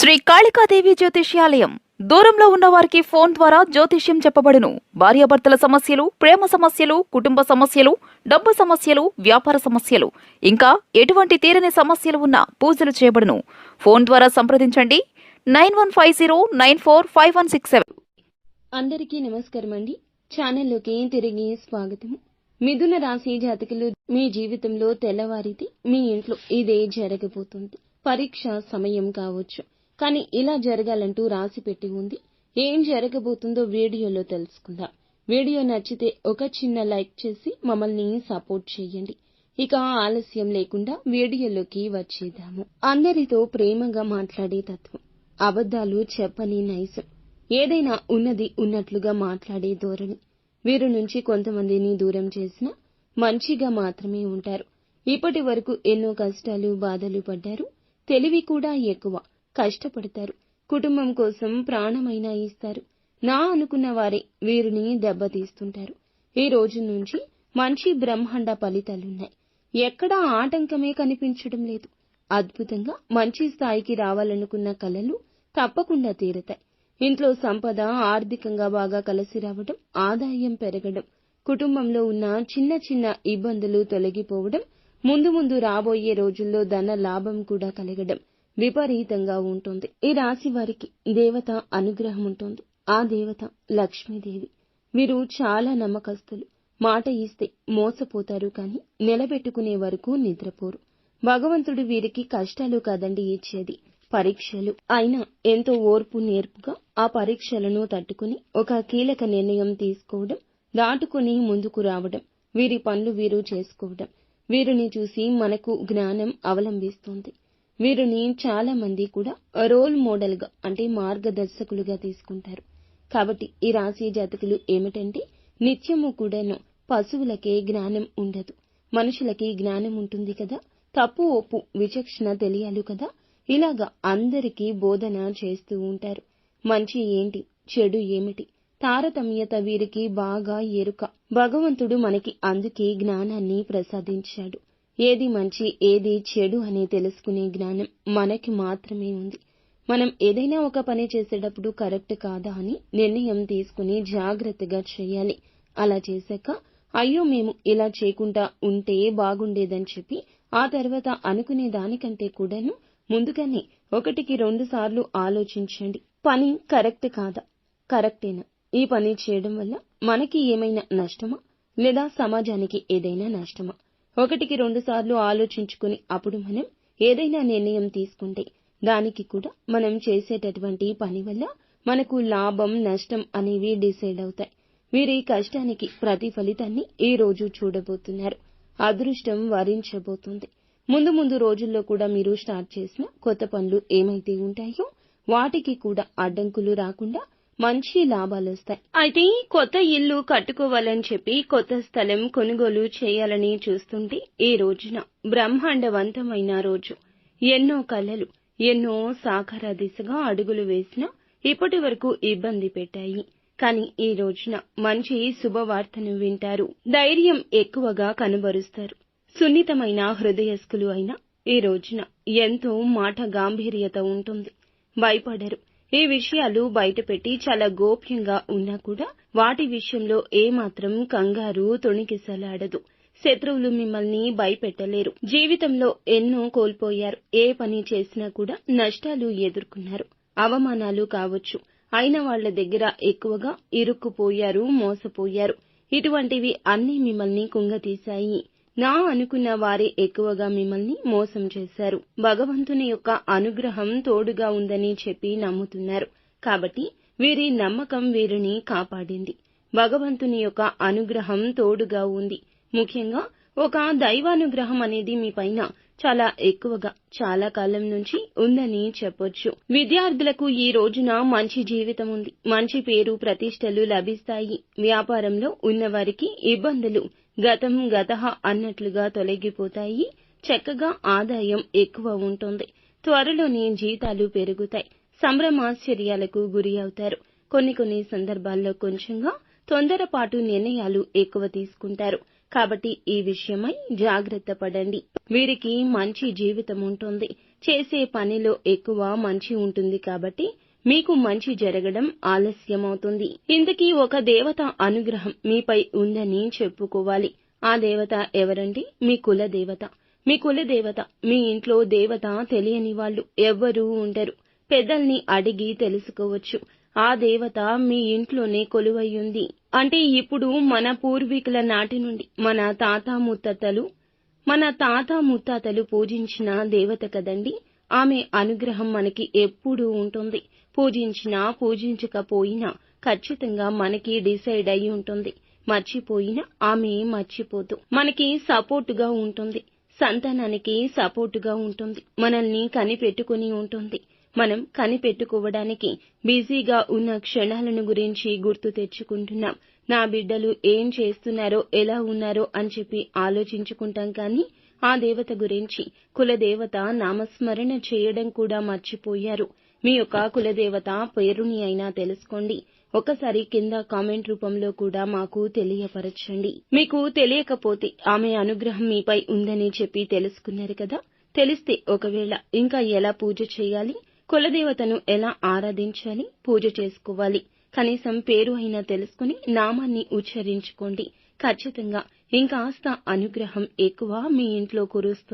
శ్రీ కాళికాదేవి జ్యోతిష్యాలయం. దూరంలో ఉన్న వారికి ఫోన్ ద్వారా జ్యోతిష్యం చెప్పబడును. భార్యాభర్తల సమస్యలు ప్రేమ సమస్యలు కుటుంబ సమస్యలు డబ్బు సమస్యలు వ్యాపార సమస్యలు. ఇంకా ఎటువంటి తీరని సమస్యలు ఉన్నా పూజలు చేయబడును. ఫోన్ ద్వారా సంప్రదించండి. Nine one five zero nine four five one six seven. అందరికీ నమస్కారం అండి. ఛానల్లోకి తిరిగి స్వాగతం. మిథున రాశి జాతకులు మీ జీవితంలో తెల్లవారితే మీ ఇంట్లో ఇదే జరగబోతుంది. పరీక్ష సమయం కావచ్చు. కానీ ఇలా జరగాలంటూ రాసి పెట్టి ఉంది. ఏం జరగబోతుందో వీడియోలో తెలుసుకుందాం. వీడియో నచ్చితే ఒక చిన్న లైక్ చేసి మమ్మల్ని సపోర్ట్ చేయండి. ఇక ఆలస్యం లేకుండా వీడియోలోకి వచ్చేద్దాము. అందరితో ప్రేమగా మాట్లాడే తత్వం. అబద్ధాలు చెప్పని నైజం. ఏదైనా ఉన్నది ఉన్నట్లుగా మాట్లాడే ధోరణి. వీరి నుంచి కొంతమందిని దూరం చేసినా మంచిగా మాత్రమే ఉంటారు. ఇప్పటి వరకు ఎన్నో కష్టాలు బాధలు పడ్డారు. తెలివి కూడా ఎక్కువ. కష్టపడతారు. కుటుంబం కోసం ప్రాణమైనా ఇస్తారు. నా అనుకున్న వారే వీరిని దెబ్బతీస్తుంటారు. ఈ రోజు నుంచి మంచి బ్రహ్మాండ ఫలితాలున్నాయి. ఎక్కడా ఆటంకమే కనిపించడం లేదు. అద్భుతంగా మంచి స్థాయికి రావాలనుకున్న కలలు తప్పకుండా తీరతాయి. ఇంట్లో సంపద ఆర్థికంగా బాగా కలిసి రావడం ఆదాయం పెరగడం కుటుంబంలో ఉన్న చిన్న చిన్న ఇబ్బందులు తొలగిపోవడం ముందు ముందు రాబోయే రోజుల్లో ధన లాభం కూడా కలగడం విపరీతంగా ఉంటుంది. ఈ రాశి వారికి దేవత అనుగ్రహం ఉంటుంది. ఆ దేవత లక్ష్మీదేవి. వీరు చాలా నమ్మకస్తులు. మాట ఇస్తే మోసపోతారు కానీ నిలబెట్టుకునే వరకు నిద్రపోరు. భగవంతుడు వీరికి కష్టాలు కాదండి ఇచ్చేది. పరీక్షలు. అయినా ఎంతో ఓర్పు నేర్పుగా ఆ పరీక్షలను తట్టుకుని ఒక కీలక నిర్ణయం తీసుకోవడం దాటుకుని ముందుకు రావడం వీరి పనులు వీరు చేసుకోవడం వీరిని చూసి మనకు జ్ఞానం అవలంబిస్తుంది. వీరిని చాలా మంది కూడా రోల్ మోడల్గా అంటే మార్గదర్శకులుగా తీసుకుంటారు. కాబట్టి ఈ రాశి జాతకులు ఏమిటంటే నిత్యము కూడాను పశువులకే జ్ఞానం ఉండదు. మనుషులకి జ్ఞానం ఉంటుంది కదా. తప్పు ఒప్పు విచక్షణ తెలియాలి కదా. ఇలాగా అందరికీ బోధన చేస్తూ ఉంటారు. మంచి ఏంటి? చెడు ఏమిటి? తారతమ్యత వీరికి బాగా ఎరుక. భగవంతుడు మనకి అందుకే జ్ఞానాన్ని ప్రసాదించాడు. ఏది మంచి ఏది చెడు అని తెలుసుకునే జ్ఞానం మనకి మాత్రమే ఉంది. మనం ఏదైనా ఒక పని చేసేటప్పుడు కరెక్ట్ కాదా అని నిర్ణయం తీసుకుని జాగ్రత్తగా చేయాలి. అలా చేశాక అయ్యో మేము ఇలా చేయకుండా ఉంటే బాగుండేదని చెప్పి ఆ తర్వాత అనుకునే దానికంటే కూడాను ముందుగానే ఒకటికి రెండు సార్లు ఆలోచించండి. పని కరెక్ట్ కాదా? కరెక్టేనా? ఈ పని చేయడం వల్ల మనకి ఏమైనా నష్టమా? లేదా సమాజానికి ఏదైనా నష్టమా? ఒకటికి రెండు సార్లు ఆలోచించుకుని అప్పుడు మనం ఏదైనా నిర్ణయం తీసుకుంటే దానికి కూడా మనం చేసేటటువంటి పని వల్ల మనకు లాభం నష్టం అనేవి డిసైడ్ అవుతాయి. వీరి కష్టానికి ప్రతి ఫలితాన్ని ఈ రోజు చూడబోతున్నారు. అదృష్టం వరించబోతుంది. ముందు ముందు రోజుల్లో కూడా మీరు స్టార్ట్ చేసిన కొత్త పనులు ఏమైతే ఉంటాయో వాటికి కూడా అడ్డంకులు రాకుండా మంచి లాభాలు వస్తాయి. అయితే కొత్త ఇల్లు కట్టుకోవాలని చెప్పి కొత్త స్థలం కొనుగోలు చేయాలని చూస్తుంటే ఈ రోజున బ్రహ్మాండవంతమైన రోజు. ఎన్నో కలలు ఎన్నో సాకార దిశగా అడుగులు వేసినా ఇప్పటి వరకు ఇబ్బంది పెట్టాయి. కానీ ఈ రోజున మంచి శుభవార్తను వింటారు. ధైర్యం ఎక్కువగా కనబరుస్తారు. సున్నితమైన హృదయస్కులు అయినా ఈ రోజున ఎంతో మాట గాంభీర్యత ఉంటుంది. భయపడరు. ఈ విషయాలు బయటపెట్టి చాలా గోప్యంగా ఉన్నా కూడా వాటి విషయంలో ఏమాత్రం కంగారు తొణికిసలాడదు. శత్రువులు మిమ్మల్ని భయపెట్టలేరు. జీవితంలో ఎన్నో కోల్పోయారు. ఏ పని చేసినా కూడా నష్టాలు ఎదుర్కొన్నారు. అవమానాలు కావచ్చు. అయిన వాళ్ళ దగ్గర ఎక్కువగా ఇరుక్కుపోయారు మోసపోయారు. ఇటువంటివి అన్నీ మిమ్మల్ని కుంగతీశాయి. నా అనుకున్న వారే ఎక్కువగా మిమ్మల్ని మోసం చేశారు. భగవంతుని యొక్క అనుగ్రహం తోడుగా ఉందని చెప్పి నమ్ముతున్నారు. కాబట్టి వీరి నమ్మకం వీరిని కాపాడింది. భగవంతుని యొక్క అనుగ్రహం తోడుగా ఉంది. ముఖ్యంగా ఒక దైవానుగ్రహం అనేది మీ పైన చాలా ఎక్కువగా చాలా కాలం నుంచి ఉందని చెప్పొచ్చు. విద్యార్థులకు ఈ రోజున మంచి జీవితం ఉంది. మంచి పేరు ప్రతిష్టలు లభిస్తాయి. వ్యాపారంలో ఉన్నవారికి ఇబ్బందులు గతం గత అన్నట్లుగా తొలగిపోతాయి. చక్కగా ఆదాయం ఎక్కువ ఉంటుంది. త్వరలోనే జీతాలు పెరుగుతాయి. సంభ్రమాశ్చర్యాలకు గురి అవుతారు. కొన్ని కొన్ని సందర్భాల్లో కొంచెంగా తొందరపాటు నిర్ణయాలు ఎక్కువ తీసుకుంటారు. కాబట్టి ఈ విషయమై జాగ్రత్త పడండి. వీరికి మంచి జీవితం ఉంటుంది. చేసే పనిలో ఎక్కువ మంచి ఉంటుంది కాబట్టి మీకు మంచి జరగడం ఆలస్యమవుతుంది. ఇంతకీ ఒక దేవత అనుగ్రహం మీపై ఉందని చెప్పుకోవాలి. ఆ దేవత ఎవరండి? మీ కుల దేవత. మీ కుల దేవత మీ ఇంట్లో దేవత తెలియని వాళ్ళు ఎవ్వరూ ఉండరు. పెద్దల్ని అడిగి తెలుసుకోవచ్చు. ఆ దేవత మీ ఇంట్లోనే కొలువయ్యుంది. అంటే ఇప్పుడు మన పూర్వీకుల నాటి నుండి మన తాత ముత్తాతలు మన తాత ముత్తాతలు పూజించిన దేవత కదండి. ఆమె అనుగ్రహం మనకి ఎప్పుడూ ఉంటుంది. పూజించినా పూజించకపోయినా ఖచ్చితంగా మనకి డిసైడ్ అయి ఉంటుంది. మర్చిపోయినా ఆమె మర్చిపోదు మనకి సపోర్టుగా ఉంటుంది. సంతానానికి సపోర్టుగా ఉంటుంది. మనల్ని కనిపెట్టుకుని ఉంటుంది. మనం కనిపెట్టుకోవడానికి బిజీగా ఉన్న క్షణాలను గురించి గుర్తు తెచ్చుకుంటున్నాం. నా బిడ్డలు ఏం చేస్తున్నారో ఎలా ఉన్నారో అని చెప్పి ఆలోచించుకుంటాం కానీ ఆ దేవత గురించి కులదేవత నామస్మరణ చేయడం కూడా మర్చిపోయారు. మీ యొక్క కులదేవత పేరుని అయినా తెలుసుకోండి. ఒకసారి కింద కామెంట్ రూపంలో కూడా మాకు తెలియపరచండి. మీకు తెలియకపోతే ఆమె అనుగ్రహం మీపై ఉందని చెప్పి తెలుసుకున్నారు కదా? తెలిస్తే ఒకవేళ ఇంకా ఎలా పూజ చేయాలి? కులదేవతను ఎలా ఆరాధించాలి? పూజ చేసుకోవాలి. కనీసం పేరు అయినా తెలుసుకుని నామాన్ని ఉచ్చరించుకోండి. ఖచ్చితంగా ఇంకాస్త అనుగ్రహం ఎక్కువ మీ ఇంట్లో కురుస్తుంది.